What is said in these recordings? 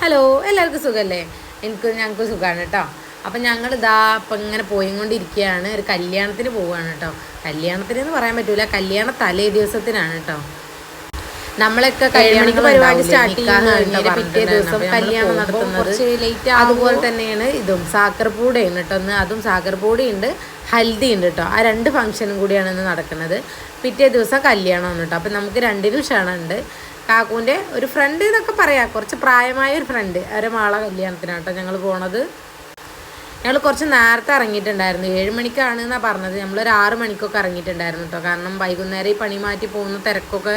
Hello എല്ലാവർക്കും സുഖമല്ലേ എനിക്ക് ഞങ്ങൾക്ക് സുഖമാണ് കേട്ടോ. അപ്പം ഞങ്ങൾ ഇതാ അപ്പം ഇങ്ങനെ പോയിക്കൊണ്ടിരിക്കുകയാണ്. ഒരു കല്യാണത്തിന് പോവുകയാണ് കേട്ടോ. കല്യാണത്തിന് എന്ന് പറയാൻ പറ്റൂല. കല്യാണ തലേ ദിവസത്തിനാണ് കേട്ടോ. നമ്മളൊക്കെ കല്യാണത്തിന് പരിപാടി സ്റ്റാർട്ട് ചെയ്യുന്ന പിറ്റേ ദിവസം കല്യാണം നടത്തുന്നത് അതുപോലെ തന്നെയാണ് ഇതും. സാക്കർപൂടയാണ് കേട്ടോ ഒന്ന് അതും സാക്കർപൂടി ഉണ്ട് ഹൽദി ഉണ്ട് കേട്ടോ. ആ രണ്ട് ഫംഗ്ഷനും കൂടിയാണ് ഇന്ന് നടക്കുന്നത്. പിറ്റേ ദിവസം കല്യാണമാണ് കേട്ടോ. അപ്പം നമുക്ക് രണ്ടിനും ക്ഷണമുണ്ട് കാക്കൂന്റെ ഒരു ഫ്രണ്ട് എന്നൊക്കെ പറയാം. കുറച്ച് പ്രായമായ ഒരു ഫ്രണ്ട് അവരെ മാള കല്യാണത്തിനാണ് കേട്ടോ ഞങ്ങൾ പോണത്. ഞങ്ങൾ കുറച്ച് നേരത്തെ ഇറങ്ങിയിട്ടുണ്ടായിരുന്നു. ഏഴ് മണിക്കാണ് എന്നാണ് പറഞ്ഞത്. നമ്മളൊരു ആറ് മണിക്കൊക്കെ ഇറങ്ങിയിട്ടുണ്ടായിരുന്നു കേട്ടോ. കാരണം വൈകുന്നേരം ഈ പണി മാറ്റി പോകുന്ന തിരക്കൊക്കെ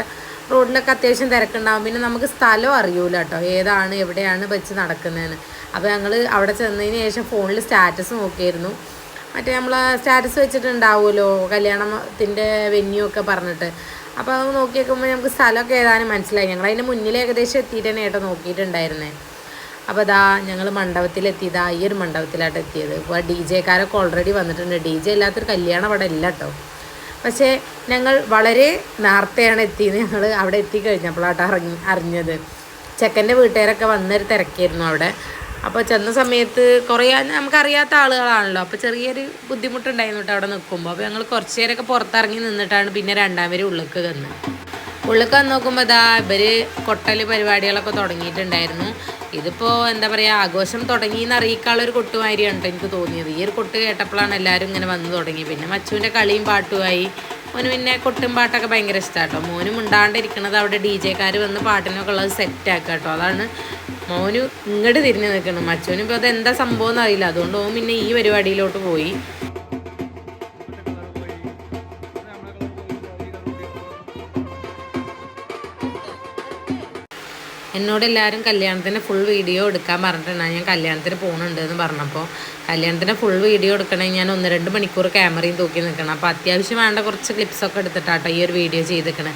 റോഡിലൊക്കെ അത്യാവശ്യം തിരക്കുണ്ടാവും. പിന്നെ നമുക്ക് സ്ഥലം അറിയൂല കേട്ടോ. ഏതാണ് എവിടെയാണ് വെച്ച് നടക്കുന്നതെന്ന്. അപ്പോൾ ഞങ്ങൾ അവിടെ ചെന്നതിന് ശേഷം ഫോണിൽ സ്റ്റാറ്റസ് നോക്കിയിരുന്നു. മറ്റേ നമ്മൾ സ്റ്റാറ്റസ് വെച്ചിട്ടുണ്ടാവുമല്ലോ കല്യാണത്തിന്റെ വെന്യൂ ഒക്കെ പറഞ്ഞിട്ട്. അപ്പോൾ അത് നോക്കി നോക്കുമ്പോൾ നമുക്ക് സ്ഥലമൊക്കെ ഏതാനും മനസ്സിലായി. ഞങ്ങൾ അതിന്റെ മുന്നിൽ ഏകദേശം എത്തിയിട്ട് തന്നെ ഏട്ടോ നോക്കിയിട്ടുണ്ടായിരുന്നേ. അപ്പോൾ അതാ ഞങ്ങൾ മണ്ഡപത്തിലെത്തിയതാ ഈ ഒരു മണ്ഡപത്തിലായിട്ട് എത്തിയത്. ഇപ്പോൾ ഡി ജെക്കാരൊക്കെ ഓൾറെഡി വന്നിട്ടുണ്ട്. ഡി ജെ ഇല്ലാത്തൊരു കല്യാണം അവിടെ ഇല്ല കേട്ടോ പക്ഷേ ഞങ്ങൾ വളരെ നേരത്തെയാണ് എത്തിയത്. ഞങ്ങൾ അവിടെ എത്തിക്കഴിഞ്ഞപ്പോഴാട്ടോ അറിഞ്ഞ് അറിഞ്ഞത്. ചെക്കന്റെ വീട്ടുകാരൊക്കെ വന്നൊരു തിരക്കായിരുന്നു അവിടെ. അപ്പോൾ ചെന്ന സമയത്ത് കുറേ നമുക്കറിയാത്ത ആളുകളാണല്ലോ. അപ്പോൾ ചെറിയൊരു ബുദ്ധിമുട്ടുണ്ടായിരുന്നു കേട്ടോ അവിടെ നിൽക്കുമ്പോൾ അപ്പോൾ ഞങ്ങൾ കുറച്ച് നേരമൊക്കെ പുറത്തിറങ്ങി നിന്നിട്ടാണ് പിന്നെ രണ്ടാം പേര് ഉള്ളിലേക്ക് വന്നത് ഉള്ളിലേക്ക് വന്ന് നോക്കുമ്പോൾ ഇതാ ഇവർ കൊട്ടൽ പരിപാടികളൊക്കെ തുടങ്ങിയിട്ടുണ്ടായിരുന്നു. ഇതിപ്പോൾ എന്താ പറയുക ആഘോഷം തുടങ്ങിയെന്ന് അറിയിക്കാനുള്ള ഒരു കൊട്ടുമാരിയാണ് കേട്ടോ എനിക്ക് തോന്നിയത്. ഈ ഒരു കൊട്ട് കേട്ടപ്പോഴാണ് എല്ലാവരും ഇങ്ങനെ വന്ന് തുടങ്ങി. പിന്നെ മച്ചുവിന്റെ കളിയും പാട്ടുമായി. മോന് പിന്നെ കൊട്ടും പാട്ടൊക്കെ ഭയങ്കര ഇഷ്ടമാണ് കേട്ടോ മോനും ഉണ്ടാണ്ടിരിക്കണത് അവിടെ ഡി ജെക്കാർ വന്ന് പാട്ടിനൊക്കെ ഉള്ളത് സെറ്റ് ആക്കുക കേട്ടോ അതാണ് മോന് ഇങ്ങോട്ട് തിരിഞ്ഞ് നിൽക്കണം. അച്ഛനും ഇപ്പോൾ അത് എന്താ സംഭവം എന്നറിയില്ല. അതുകൊണ്ട് ഓൻ പിന്നെ ഈ പരിപാടിയിലോട്ട് പോയി. എന്നോട് എല്ലാവരും കല്യാണത്തിന് ഫുൾ വീഡിയോ എടുക്കാൻ പറഞ്ഞിട്ടുണ്ടായി ഞാൻ കല്യാണത്തിന് പോകുന്നുണ്ട് എന്ന് പറഞ്ഞപ്പോൾ കല്യാണത്തിന് ഫുൾ വീഡിയോ എടുക്കണമെങ്കിൽ ഞാൻ ഒന്ന് രണ്ട് മണിക്കൂർ ക്യാമറയും തൂക്കി നിൽക്കണം. അപ്പോൾ അത്യാവശ്യം വേണ്ട കുറച്ച് ക്ലിപ്സൊക്കെ എടുത്തിട്ടാട്ടോ ഈ ഒരു വീഡിയോ ചെയ്തിരിക്കണേ.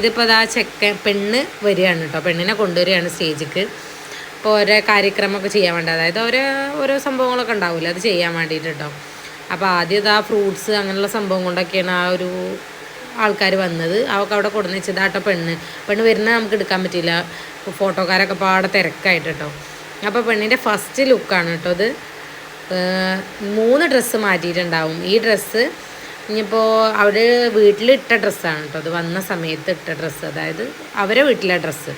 ഇതിപ്പോൾ ആ ചെക്ക പെണ്ണ് വരികയാണ് കേട്ടോ പെണ്ണിനെ കൊണ്ടുവരികയാണ് സ്റ്റേജിക്ക് ഇപ്പോൾ ഓരോ കാര്യക്രമമൊക്കെ ചെയ്യാൻ വേണ്ടി അതായത് ഓരോ ഓരോ സംഭവങ്ങളൊക്കെ ഉണ്ടാവില്ല അത് ചെയ്യാൻ വേണ്ടിയിട്ട് കേട്ടോ അപ്പോൾ ആദ്യം ആ ഫ്രൂട്ട്സ് അങ്ങനെയുള്ള സംഭവം കൊണ്ടൊക്കെയാണ് ആ ഒരു ആൾക്കാർ വന്നത്. അവൾക്ക് അവിടെ കൊടുന്ന് വെച്ചതാട്ടോ പെണ്ണ്. പെണ്ണ് വരുന്നത് നമുക്ക് എടുക്കാൻ പറ്റില്ല ഫോട്ടോക്കാരൊക്കെ പാടെ തിരക്കായിട്ട് കേട്ടോ അപ്പോൾ പെണ്ണിന്റെ ഫസ്റ്റ് ലുക്കാണ് കേട്ടോ ഇത്. മൂന്ന് ഡ്രസ്സ് മാറ്റിയിട്ടുണ്ടാവും. ഈ ഡ്രസ്സ് ഇനിയിപ്പോൾ അവർ വീട്ടിലിട്ട ഡ്രസ്സാണ് കേട്ടോ അത് വന്ന സമയത്ത് ഇട്ട ഡ്രസ്സ്. അതായത് അവരെ വീട്ടിലെ ഡ്രസ്സ്.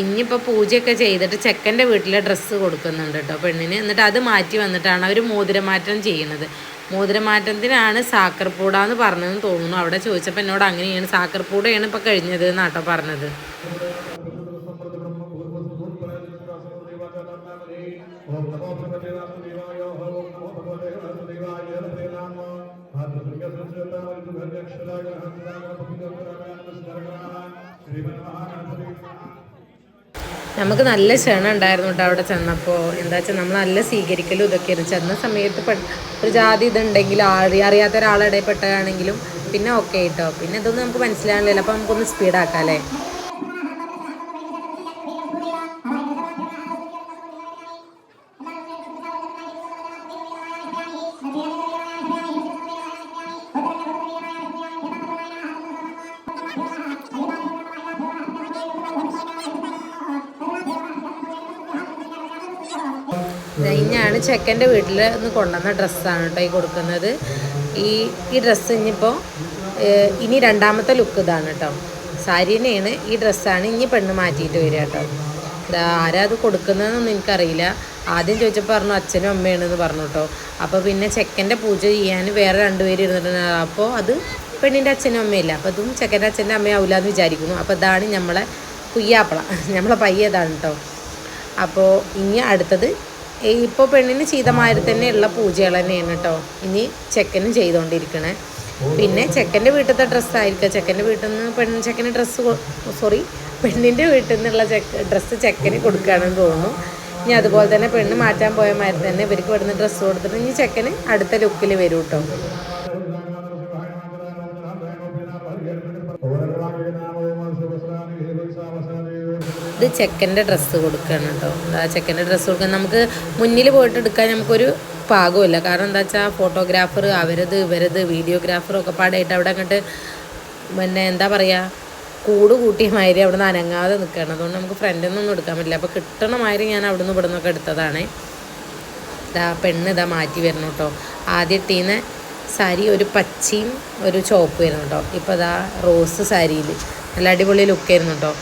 ഇനിയിപ്പോൾ പൂജയൊക്കെ ചെയ്തിട്ട് ചെക്കന്റെ വീട്ടിലെ ഡ്രസ്സ് കൊടുക്കുന്നുണ്ട് കേട്ടോ പെണ്ണിന്. എന്നിട്ട് അത് മാറ്റി വന്നിട്ടാണ് അവർ മോതിരമാറ്റം ചെയ്യുന്നത്. മോതിരമാറ്റത്തിനാണ് സാക്കർപൂട എന്ന് പറഞ്ഞതെന്ന് തോന്നുന്നു. അവിടെ ചോദിച്ചപ്പോൾ എന്നോട് അങ്ങനെയാണ് സാക്കർപൂടയാണ് ഇപ്പോൾ കഴിഞ്ഞത് എന്നാട്ടോ പറഞ്ഞത്. നമുക്ക് നല്ല ക്ഷണം ഉണ്ടായിരുന്നു കേട്ടോ അവിടെ ചെന്നപ്പോൾ എന്താ വെച്ചാൽ നമ്മൾ നല്ല സ്വീകരിക്കലും ഇതൊക്കെയായിരുന്നു ചെന്ന സമയത്ത് ഒരു ജാതി ഇതുണ്ടെങ്കിൽ ആറി അറിയാത്ത ഒരാളിടയിൽപ്പെട്ടതാണെങ്കിലും പിന്നെ ഓക്കെ കേട്ടോ പിന്നെ ഇതൊന്നും നമുക്ക് മനസ്സിലാകണില്ല അപ്പോൾ നമുക്കൊന്ന് സ്പീഡാക്കാം അല്ലേ? ചെക്കന്റെ വീട്ടിൽ നിന്ന് കൊണ്ടുവന്ന ഡ്രസ്സാണ് കേട്ടോ ഈ കൊടുക്കുന്നത്. ഈ ഈ ഡ്രസ്സ് ഇനിയിപ്പോൾ ഇനി രണ്ടാമത്തെ ലുക്ക് ഇതാണ് കേട്ടോ. സാരി തന്നെയാണ് ഈ ഡ്രസ്സാണ് ഇനി പെണ്ണ് മാറ്റിയിട്ട് വരിക കേട്ടോ. ആരാ അത് കൊടുക്കുന്നതെന്നൊന്നും എനിക്കറിയില്ല. ആദ്യം ചോദിച്ചപ്പോൾ പറഞ്ഞു അച്ഛനും അമ്മയാണെന്ന് പറഞ്ഞു കേട്ടോ. അപ്പോൾ പിന്നെ ചെക്കന്റെ പൂജ ചെയ്യാൻ വേറെ രണ്ടുപേര് ഇരുന്നിട്ടുണ്ട്. അപ്പോൾ അത് പെണ്ണിന്റെ അച്ഛനും അമ്മയില്ല. അപ്പോൾ അതും ചെക്കന്റെ അച്ഛന്റെ അമ്മയാവില്ല എന്ന് വിചാരിക്കുന്നു. അപ്പോൾ ഇതാണ് നമ്മളെ കുയ്യാപ്പള. നമ്മളെ പയ്യതാണ് കേട്ടോ. അപ്പോൾ ഇനി അടുത്തത് ഇപ്പോൾ പെണ്ണിന് ചെയ്തമാതിരി തന്നെയുള്ള പൂജകൾ തന്നെയാണ് കേട്ടോ ഇനി ചെക്കനും ചെയ്തുകൊണ്ടിരിക്കണേ പിന്നെ ചെക്കന്റെ വീട്ടിലത്തെ ഡ്രസ്സായിരിക്കും ചെക്കന്റെ വീട്ടിൽ നിന്ന് പെണ്ണ് ചെക്കന് ഡ്രസ്സ് സോറി പെണ്ണിന്റെ വീട്ടിൽ നിന്നുള്ള ചെക്ക് ഡ്രസ്സ് ചെക്കന് കൊടുക്കുകയാണെന്ന് തോന്നുന്നു. ഇനി അതുപോലെ തന്നെ പെണ്ണ് മാറ്റാൻ പോയ മാതിരി തന്നെ ഇവർക്ക് ഇവിടുന്ന് ഡ്രസ്സ് കൊടുത്തിട്ട് ഇനി ചെക്കന് അടുത്ത ലുക്കിൽ വരും കേട്ടോ ഇത് ചെക്കന്റെ ഡ്രസ്സ് കൊടുക്കുകയാണ് കേട്ടോ. ആ ചെക്കന്റെ ഡ്രസ്സ് കൊടുക്കാൻ? നമുക്ക് മുന്നിൽ പോയിട്ട് എടുക്കാൻ നമുക്കൊരു പാകമില്ല കാരണം എന്താ വെച്ചാൽ ഫോട്ടോഗ്രാഫർ അവരത് ഇവരത് വീഡിയോഗ്രാഫറും ഒക്കെ പാടായിട്ട് അവിടെ അങ്ങോട്ട് പിന്നെ എന്താ പറയുക കൂട് കൂട്ടിയ മാതിരി അവിടെ നിന്ന് അനങ്ങാതെ നിൽക്കുകയാണ് അതുകൊണ്ട് നമുക്ക് ഫ്രണ്ടിൽ നിന്നൊന്നും എടുക്കാൻ പറ്റില്ല. അപ്പോൾ കിട്ടണ മാതിരി ഞാൻ അവിടെ നിന്ന് ഇവിടെ നിന്നൊക്കെ എടുത്തതാണ്. ഇതാ പെണ്ണ് ഇതാ മാറ്റി വരണം കേട്ടോ. ആദ്യം ഇട്ടീന്ന് സാരി ഒരു പച്ചയും ഒരു വരുന്നുണ്ടോ കേട്ടോ. ഇപ്പോൾ ഇതാ റോസ് സാരിയിൽ നല്ല അടിപൊളി ലുക്കായിരുന്നു കേട്ടോ.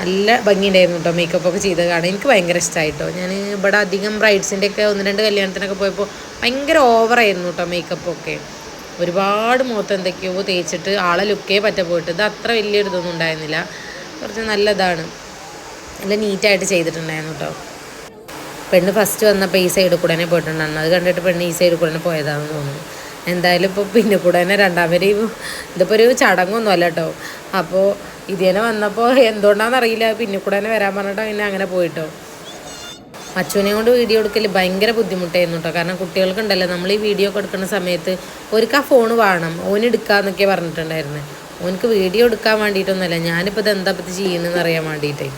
നല്ല ഭംഗിയുണ്ടായിരുന്നു കേട്ടോ മേക്കപ്പ് ഒക്കെ ചെയ്ത് കാണാൻ. എനിക്ക് ഭയങ്കര ഇഷ്ടമായിട്ടോ ഞാൻ ഇവിടെ അധികം ബ്രൈഡ്സിന്റെ ഒക്കെ ഒന്ന് രണ്ട് കല്യാണത്തിനൊക്കെ പോയപ്പോൾ ഭയങ്കര ഓവറായിരുന്നു കേട്ടോ മേക്കപ്പ് ഒക്കെ. ഒരുപാട് മുഖത്ത് എന്തൊക്കെയോ തേച്ചിട്ട് ആളെ ലുക്കേ പറ്റ പോയിട്ട്. ഇത് അത്ര വലിയൊരു ഇതൊന്നും ഉണ്ടായിരുന്നില്ല. കുറച്ച് നല്ലതാണ്. നല്ല നീറ്റായിട്ട് ചെയ്തിട്ടുണ്ടായിരുന്നു കേട്ടോ പെണ്ണ് ഫസ്റ്റ് വന്നപ്പോൾ ഈ സൈഡിൽ കൂടെ തന്നെ പോയിട്ടുണ്ടായിരുന്നു. അത് കണ്ടിട്ട് പെണ്ണ് ഈ സൈഡിൽ കൂടെ തന്നെ പോയതാണെന്ന് തോന്നുന്നു. എന്തായാലും ഇപ്പോൾ പിന്നെ കൂടെ തന്നെ രണ്ടാം വരെ ഇതിപ്പോൾ ഒരു ചടങ്ങൊന്നുമല്ല കേട്ടോ അപ്പോൾ ഇതിനെ വന്നപ്പോൾ എന്തുകൊണ്ടാണെന്ന് അറിയില്ല പിന്നെ കൂടെ തന്നെ വരാൻ പറഞ്ഞിട്ടോ പിന്നെ അങ്ങനെ പോയിട്ടോ. അച്ഛനെ കൊണ്ട് വീഡിയോ എടുക്കൽ ഭയങ്കര ബുദ്ധിമുട്ടായിരുന്നു കേട്ടോ കാരണം കുട്ടികൾക്കുണ്ടല്ലോ നമ്മൾ ഈ വീഡിയോ ഒക്കെ എടുക്കുന്ന സമയത്ത് ഒരിക്കൽ ആ ഫോൺ വേണം ഓൻ എടുക്കാന്നൊക്കെ പറഞ്ഞിട്ടുണ്ടായിരുന്നു. ഓനക്ക് വീഡിയോ എടുക്കാൻ വേണ്ടിയിട്ടൊന്നുമല്ല ഞാനിപ്പോൾ ഇത് എന്താ പറ്റി ചെയ്യുന്നതെന്ന് അറിയാൻ വേണ്ടിയിട്ടേ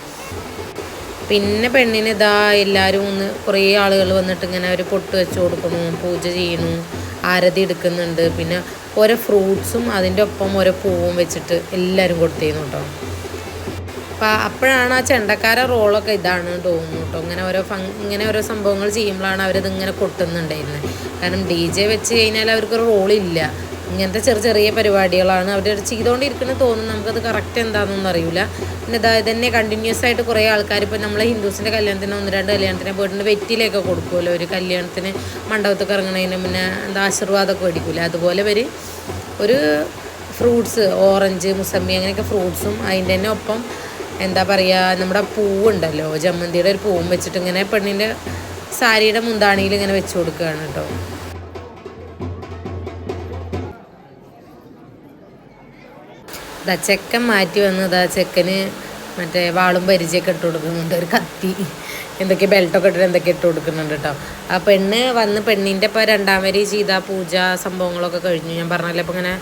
പിന്നെ പെണ്ണിന് ഇതാ എല്ലാവരും ഒന്ന് കുറേ ആളുകൾ വന്നിട്ട് ഇങ്ങനെ അവർ പൊട്ട് വെച്ച് കൊടുക്കണു പൂജ ചെയ്യണു. ആരതി എടുക്കുന്നുണ്ട്. പിന്നെ ഓരോ ഫ്രൂട്ട്സും അതിന്റെ ഒപ്പം ഓരോ പൂവും വെച്ചിട്ട് എല്ലാവരും കൊടുത്തിരുന്നു കേട്ടോ. അപ്പം അപ്പോഴാണ് ആ ചെണ്ടക്കാര റോളൊക്കെ ഇതാണ് തോന്നുന്നു കേട്ടോ. ഇങ്ങനെ ഓരോ ഫങ് ഇങ്ങനെ ഓരോ സംഭവങ്ങൾ ചെയ്യുമ്പോഴാണ് അവരത് ഇങ്ങനെ കൊട്ടുന്നുണ്ടായിരുന്നത് കാരണം ഡി ജെ വെച്ച് കഴിഞ്ഞാൽ അവർക്കൊരു റോളില്ല. ഇങ്ങനത്തെ ചെറിയ ചെറിയ പരിപാടികളാണ് അവർ ചെയ്തുകൊണ്ടിരിക്കുന്ന തോന്നുന്നു നമുക്കത് കറക്റ്റ് എന്താണെന്നൊന്നും അറിയില്ല പിന്നെ അതായത് തന്നെ കണ്ടിന്യൂസ് ആയിട്ട് കുറേ ആൾക്കാർ ഇപ്പോൾ നമ്മളെ ഹിന്ദുസിന്റെ കല്യാണത്തിന് ഒന്ന് രണ്ട് കല്യാണത്തിന് പോയിട്ടുണ്ട്. വെറ്റിലൊക്കെ കൊടുക്കുമല്ലോ ഒരു കല്യാണത്തിന് മണ്ഡപത്തൊക്കെ ഇറങ്ങണതിന് പിന്നെ എന്താ ആശീർവാദമൊക്കെ മേടിക്കില്ല? അതുപോലെ ഇവർ ഒരു ഫ്രൂട്ട്സ് ഓറഞ്ച് മുസമ്മി അങ്ങനെയൊക്കെ ഫ്രൂട്ട്സും അതിന്റെ തന്നെ ഒപ്പം എന്താ പറയുക നമ്മുടെ പൂവുണ്ടല്ലോ. ജമ്മന്തിയുടെ ഒരു പൂവും വെച്ചിട്ട് ഇങ്ങനെ പെണ്ണിന്റെ സാരിയുടെ മുന്താണിയിൽ ഇങ്ങനെ വെച്ച് കൊടുക്കുകയാണ് കേട്ടോ. ദാ ചെക്കൻ മാറ്റി വന്ന് ദാ ചെക്കന് മറ്റേ വാളും പരിചയൊക്കെ ഇട്ട് കൊടുക്കുന്നുണ്ട് ഒരു കത്തി. എന്തൊക്കെ ബെൽറ്റൊക്കെ ഇട്ടിട്ട് എന്തൊക്കെ ഇട്ട് കൊടുക്കുന്നുണ്ട് കേട്ടോ ആ പെണ്ണ് വന്ന് പെണ്ണിന്റെ ഇപ്പോൾ രണ്ടാം വരി ചെയ്ത പൂജ സംഭവങ്ങളൊക്കെ കഴിഞ്ഞു. ഞാൻ പറഞ്ഞല്ലേ അപ്പോൾ ഇങ്ങനെ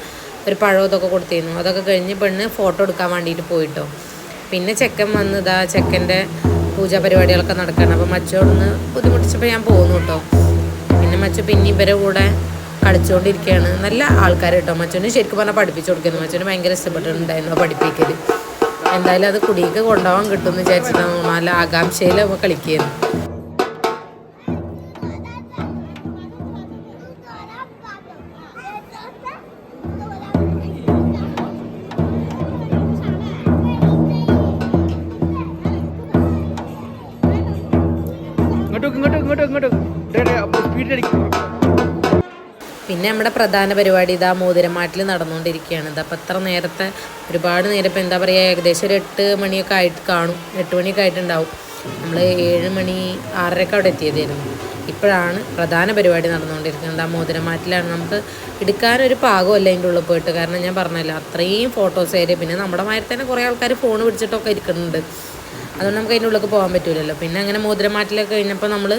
ഒരു പഴം ഇതൊക്കെ കൊടുത്തിരുന്നു. അതൊക്കെ കഴിഞ്ഞ് പെണ്ണ് ഫോട്ടോ എടുക്കാൻ വേണ്ടിയിട്ട് പോയിട്ടോ. പിന്നെ ചെക്കൻ വന്ന് ഇതാ ചെക്കന്റെ പൂജാ പരിപാടികളൊക്കെ നടക്കണം. അപ്പോൾ മച്ചോടൊന്ന് ബുദ്ധിമുട്ടിച്ചപ്പോൾ ഞാൻ പോകുന്നു കേട്ടോ പിന്നെ മച്ചു പിന്നെ ഇവരെ കൂടെ കളിച്ചുകൊണ്ടിരിക്കുകയാണ് നല്ല ആൾക്കാർ കേട്ടോ മച്ചോന് ശരിക്കും പറഞ്ഞാൽ പഠിപ്പിച്ചു കൊടുക്കുന്നു മച്ചോന് ഭയങ്കര ഇഷ്ടപ്പെട്ടിട്ടുണ്ടായിരുന്നു പഠിപ്പിക്കൽ എന്തായാലും അത് കുടിയൊക്കെ കൊണ്ടുപോകാൻ കിട്ടുമെന്ന് വിചാരിച്ചിട്ടാണ് നല്ല ആകാംക്ഷയിൽ കളിക്കുകയായിരുന്നു നമ്മുടെ പ്രധാന പരിപാടി ഇതാ മോതിരമാട്ടിൽ നടന്നുകൊണ്ടിരിക്കുകയാണ്. ഇത് അപ്പോൾ അത്ര നേരത്തെ ഒരുപാട് നേരം ഇപ്പോൾ എന്താ പറയുക ഏകദേശം ഒരു എട്ട് മണിയൊക്കെ ആയിട്ട് കാണും. എട്ട് മണിയൊക്കെ ആയിട്ടുണ്ടാവും. നമ്മൾ ഏഴ് മണി ആറരയ്ക്ക് അവിടെ എത്തിയതായിരുന്നു. ഇപ്പോഴാണ് പ്രധാന പരിപാടി നടന്നുകൊണ്ടിരിക്കുന്നത്. ആ മോതിരമാറ്റിലാണ് നമുക്ക് എടുക്കാനൊരു പാകമല്ല അതിന്റെ ഉള്ളിൽ പോയിട്ട്. കാരണം ഞാൻ പറഞ്ഞല്ലോ അത്രയും ഫോട്ടോസ് ആയിരുന്നു പിന്നെ നമ്മുടെ മാതിരി തന്നെ കുറേ ആൾക്കാർ ഫോൺ പിടിച്ചിട്ടൊക്കെ ഇരിക്കുന്നുണ്ട്. അതുകൊണ്ട് നമുക്ക് അതിന്റെ ഉള്ളിലേക്ക് പോകാൻ പറ്റില്ലല്ലോ പിന്നെ അങ്ങനെ മോതിരമാറ്റിലൊക്കെ കഴിഞ്ഞപ്പോൾ നമ്മൾ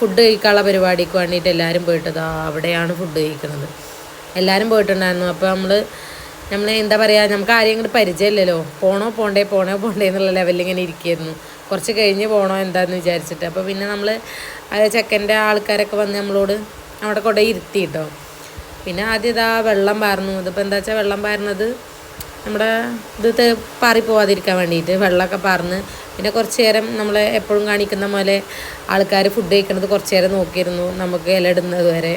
ഫുഡ് കഴിക്കാനുള്ള പരിപാടിക്ക് വേണ്ടിയിട്ട് എല്ലാവരും പോയിട്ട് ദാ അവിടെയാണ് ഫുഡ് കഴിക്കുന്നത്. എല്ലാവരും പോയിട്ടുണ്ടായിരുന്നു. അപ്പോൾ നമ്മൾ നമ്മൾ എന്താ പറയുക നമുക്ക് ആരെയും ഇങ്ങോട്ട് പരിചയമില്ലല്ലോ. പോണോ പോണ്ടേ പോണോ പോണ്ടേ എന്നുള്ള ലെവലിൽ ഇങ്ങനെ ഇരിക്കുകയായിരുന്നു കുറച്ച് കഴിഞ്ഞ് പോണോ എന്താണെന്ന് വിചാരിച്ചിട്ട്. അപ്പോൾ പിന്നെ നമ്മൾ ചെക്കന്റെ ആൾക്കാരൊക്കെ വന്ന് നമ്മളോട് അവിടെ കൊണ്ടേ ഇരുത്തി കേട്ടോ പിന്നെ ആദ്യം ഇതാ വെള്ളം പാർന്നു. ഇതിപ്പോൾ എന്താ വെച്ചാൽ വെള്ളം പാരുന്നത് നമ്മുടെ ഇത് പാറി പോവാതിരിക്കാൻ വേണ്ടിയിട്ട് വെള്ളമൊക്കെ പാർന്ന് പിന്നെ കുറച്ച് നേരം നമ്മൾ എപ്പോഴും കാണിക്കുന്ന പോലെ ആൾക്കാർ ഫുഡ് കഴിക്കുന്നത് കുറച്ച് നേരം നോക്കിയിരുന്നു നമുക്ക് ഇല ഇടുന്നത് വരെ.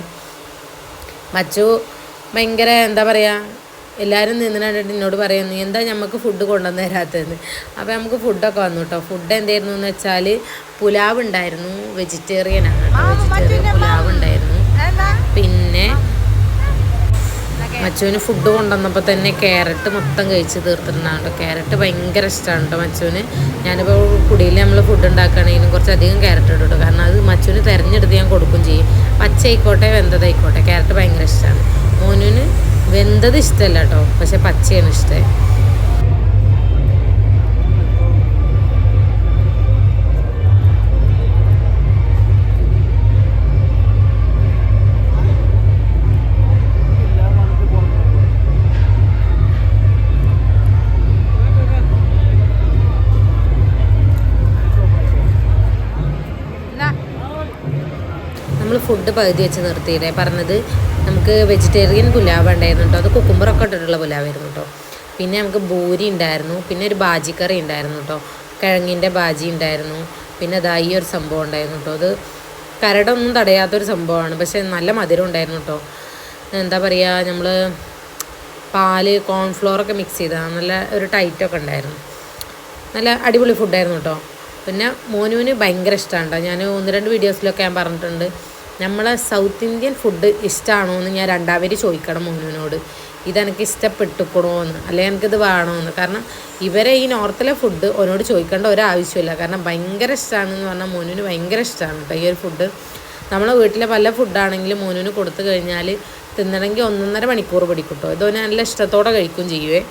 മച്ചു ഭയങ്കര എന്താ പറയുക എല്ലാവരും നിന്നിട്ട് എന്നോട് പറയുന്നു എന്താ നമുക്ക് ഫുഡ് കൊണ്ടുവന്ന് തരാത്തതെന്ന് അപ്പോൾ നമുക്ക് ഫുഡൊക്കെ വന്നു കേട്ടോ ഫുഡ് എന്തായിരുന്നു എന്ന് വെച്ചാൽ പുലാവ് ഉണ്ടായിരുന്നു വെജിറ്റേറിയൻ ആണ്. വെജിറ്റേറിയൻ പുലാവ് ഉണ്ടായിരുന്നു. പിന്നെ മച്ചുവിന് ഫുഡ് കൊണ്ടുവന്നപ്പോൾ തന്നെ ക്യാരറ്റ് മൊത്തം കഴിച്ച് തീർത്തിട്ടുണ്ടാകും ക്യാരറ്റ് ഭയങ്കര ഇഷ്ടമാണ് കേട്ടോ മച്ചുവിന്. ഞാനിപ്പോൾ കുടിയിൽ നമ്മൾ ഫുഡ് ഉണ്ടാക്കുകയാണെങ്കിലും കുറച്ചധികം ക്യാരറ്റ് ഇടും കാരണം അത് മച്ചുവിന് തിരഞ്ഞെടുത്ത് ഞാൻ കൊടുക്കും ചെയ്യും. പച്ച ആയിക്കോട്ടെ വെന്തതായിക്കോട്ടെ. ക്യാരറ്റ് ഭയങ്കര ഇഷ്ടമാണ് മോനുവിന് വെന്തത് ഇഷ്ടമല്ല കേട്ടോ പക്ഷേ പച്ചയാണ് ഇഷ്ടം. ഫുഡ് പകുതി വെച്ച് നിർത്തിയില്ലേ? പറഞ്ഞത് നമുക്ക് വെജിറ്റേറിയൻ പുലാവ് ഉണ്ടായിരുന്നു കേട്ടോ അത് കുക്കുമ്പറൊക്കെ ഇട്ടിട്ടുള്ള പുലാവായിരുന്നു കേട്ടോ പിന്നെ നമുക്ക് ബൂരി ഉണ്ടായിരുന്നു. പിന്നെ ഒരു ബാജിക്കറി ഉണ്ടായിരുന്നു കേട്ടോ കിഴങ്ങിന്റെ ബാജി ഉണ്ടായിരുന്നു. പിന്നെ ദാ ഈ ഒരു സംഭവം ഉണ്ടായിരുന്നു കേട്ടോ അത് കരടൊന്നും തടയാത്തൊരു സംഭവമാണ്. പക്ഷേ നല്ല മധുരം ഉണ്ടായിരുന്നു കേട്ടോ എന്താ പറയുക നമ്മൾ പാൽ കോൺഫ്ലോറൊക്കെ മിക്സ് ചെയ്തതാണ് നല്ല ഒരു ടൈറ്റൊക്കെ ഉണ്ടായിരുന്നു. നല്ല അടിപൊളി ഫുഡായിരുന്നു കേട്ടോ പിന്നെ മോനുവിന് ഭയങ്കര ഇഷ്ടമാണ് കേട്ടോ ഞാൻ ഒന്ന് രണ്ട് വീഡിയോസിലൊക്കെ ഞാൻ പറഞ്ഞിട്ടുണ്ട്. നമ്മളെ സൗത്ത് ഇന്ത്യൻ ഫുഡ് ഇഷ്ടമാണോ എന്ന് ഞാൻ രണ്ടാമത് ചോദിക്കണം മോനുവിനോട്. ഇതെനിക്ക് ഇഷ്ടപ്പെട്ടുക്കണോ എന്ന് അല്ലെങ്കിൽ എനിക്കിത് വേണോ എന്ന് കാരണം ഇവരെ ഈ നോർത്തിലെ ഫുഡ് ഓനോട് ചോദിക്കേണ്ട ഒരാവശ്യമില്ല. കാരണം ഭയങ്കര ഇഷ്ടമാണെന്ന് പറഞ്ഞാൽ മോനുവിന് ഭയങ്കര ഇഷ്ടമാണ് കേട്ടോ ഈ ഒരു ഫുഡ് നമ്മളെ വീട്ടിലെ പല ഫുഡാണെങ്കിലും മോനുവിന് കൊടുത്തു കഴിഞ്ഞാൽ തിന്നണമെങ്കിൽ ഒന്നൊന്നര മണിക്കൂർ പിടിക്കും കേട്ടോ ഞാൻ നല്ല ഇഷ്ടത്തോടെ കഴിക്കും ചെയ്യുവേ.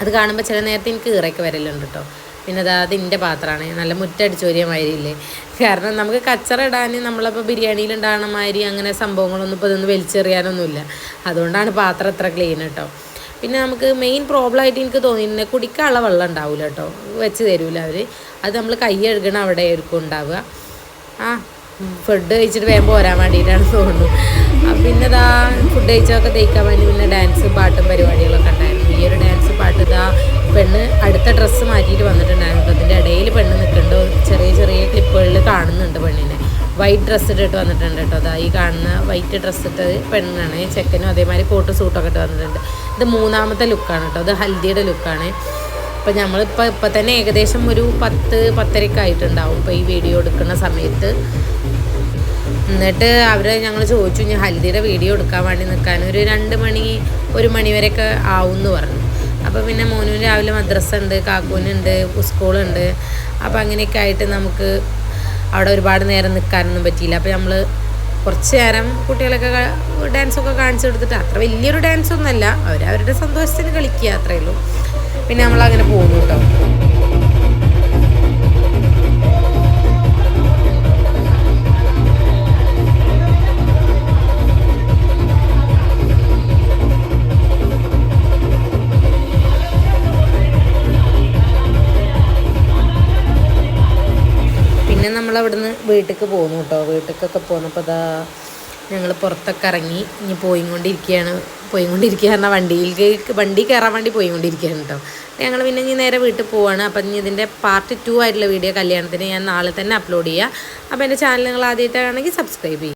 അത് കാണുമ്പോൾ ചില നേരത്തെ എനിക്ക് ഇറക്കി വരലുണ്ട് കേട്ടോ പിന്നെ അതാ എന്റെ പാത്രമാണ്. നല്ല മുറ്റടിച്ചോരിയ മാതിരിയില്ലേ. കാരണം നമുക്ക് കച്ചറ ഇടാൻ നമ്മളിപ്പോൾ ബിരിയാണിയിൽ ഉണ്ടാകണ മാതിരി അങ്ങനെ സംഭവങ്ങളൊന്നും ഇപ്പോൾ ഇതൊന്നും വലിച്ചെറിയാനൊന്നുമില്ല. അതുകൊണ്ടാണ് പാത്രം അത്ര ക്ലീൻ കേട്ടോ പിന്നെ നമുക്ക് മെയിൻ പ്രോബ്ലം ആയിട്ട് എനിക്ക് തോന്നിയിട്ടുണ്ട് കുടിക്കാനുള്ള വെള്ളം ഉണ്ടാവില്ല കേട്ടോ വെച്ച് തരൂല അവർ അത് നമ്മൾ കൈ എഴുകണം അവിടെ ആയിരിക്കും ഉണ്ടാവുക. ആ ഫുഡ് കഴിച്ചിട്ട് വേഗം പോരാൻ വേണ്ടിയിട്ടാണ് തോന്നുന്നു. പിന്നെ ഇതാ ഫുഡ് കഴിച്ചൊക്കെ തേക്കാൻ വേണ്ടി പിന്നെ ഡാൻസ് പാട്ടും പരിപാടികളൊക്കെ ഉണ്ടായിരുന്നു. ഈ ഒരു ഡാൻസ് പാട്ട് ഇതാ പെണ്ണ് അടുത്ത ഡ്രസ്സ് മാറ്റിയിട്ട് വന്നിട്ടുണ്ടായിരുന്നു. അതിന്റെ ഇടയിൽ പെണ്ണ് നിൽക്കുന്നുണ്ട്. ചെറിയ ചെറിയ ക്ലിപ്പുകളിൽ കാണുന്നുണ്ട് പെണ്ണിനെ. വൈറ്റ് ഡ്രസ്സ് ഇട്ടിട്ട് വന്നിട്ടുണ്ട് കേട്ടോ. അതാ ഈ കാണുന്ന വൈറ്റ് ഡ്രസ്സ് ഇട്ടത് പെണ്ണാണ്. ചെക്കനും അതേമാതിരി കോട്ട് സൂട്ടൊക്കെ ഇട്ട് വന്നിട്ടുണ്ട്. ഇത് മൂന്നാമത്തെ ലുക്കാണ് കേട്ടോ. ഇത് ഹൽദിയുടെ ലുക്കാണ് അപ്പോൾ നമ്മളിപ്പോൾ ഇപ്പം തന്നെ ഏകദേശം ഒരു പത്ത് പത്തരയ്ക്ക് ആയിട്ടുണ്ടാവും ഇപ്പോൾ ഈ വീഡിയോ എടുക്കുന്ന സമയത്ത്. എന്നിട്ട് അവർ ഞങ്ങൾ ചോദിച്ചു ഇനി ഹൽദിയുടെ വീഡിയോ എടുക്കാൻ വേണ്ടി നിൽക്കാൻ ഒരു രണ്ട് മണി ഒരു മണി വരെയൊക്കെ ആവും എന്ന് പറഞ്ഞു. അപ്പോൾ പിന്നെ മോനും രാവിലെ മദ്രസ ഉണ്ട് കാക്കൂനുണ്ട് സ്കൂളുണ്ട് അപ്പോൾ അങ്ങനെയൊക്കെ ആയിട്ട് നമുക്ക് അവിടെ ഒരുപാട് നേരം നിൽക്കാനൊന്നും പറ്റിയില്ല. അപ്പോൾ നമ്മൾ കുറച്ച് നേരം കുട്ടികളൊക്കെ ഡാൻസൊക്കെ കാണിച്ചു കൊടുത്തിട്ട് അത്ര വലിയൊരു ഡാൻസ് ഒന്നുമല്ല. അവർ അവരുടെ സന്തോഷത്തിന് കളിക്കുക അത്രയുള്ളൂ പിന്നെ പിന്നെ നമ്മളങ്ങനെ പോകുന്നു കേട്ടോ. അവിടുന്ന് വീട്ടിലേക്ക് പോന്നു കേട്ടോ വീട്ടിലേക്കൊക്കെ പോന്നപ്പോൾ അതാ ഞങ്ങൾ പുറത്തൊക്കെ ഇറങ്ങി ഇനി പോയിക്കൊണ്ടിരിക്കുകയാണ് പോയിക്കൊണ്ടിരിക്കുക പറഞ്ഞാൽ വണ്ടിയിലേക്ക് വണ്ടി കയറാൻ വേണ്ടി പോയിക്കൊണ്ടിരിക്കുകയാണ് കേട്ടോ ഞങ്ങൾ പിന്നെ ഇനി നേരെ വീട്ടിൽ പോവാണ്. അപ്പം ഇനി ഇതിന്റെ പാർട്ട് ടു ആയിട്ടുള്ള വീഡിയോ കല്യാണത്തിന് ഞാൻ നാളെ തന്നെ അപ്ലോഡ് ചെയ്യുക അപ്പോൾ എന്റെ ചാനൽ നിങ്ങൾ ആദ്യമായിട്ടാണെങ്കിൽ സബ്സ്ക്രൈബ് ചെയ്യും.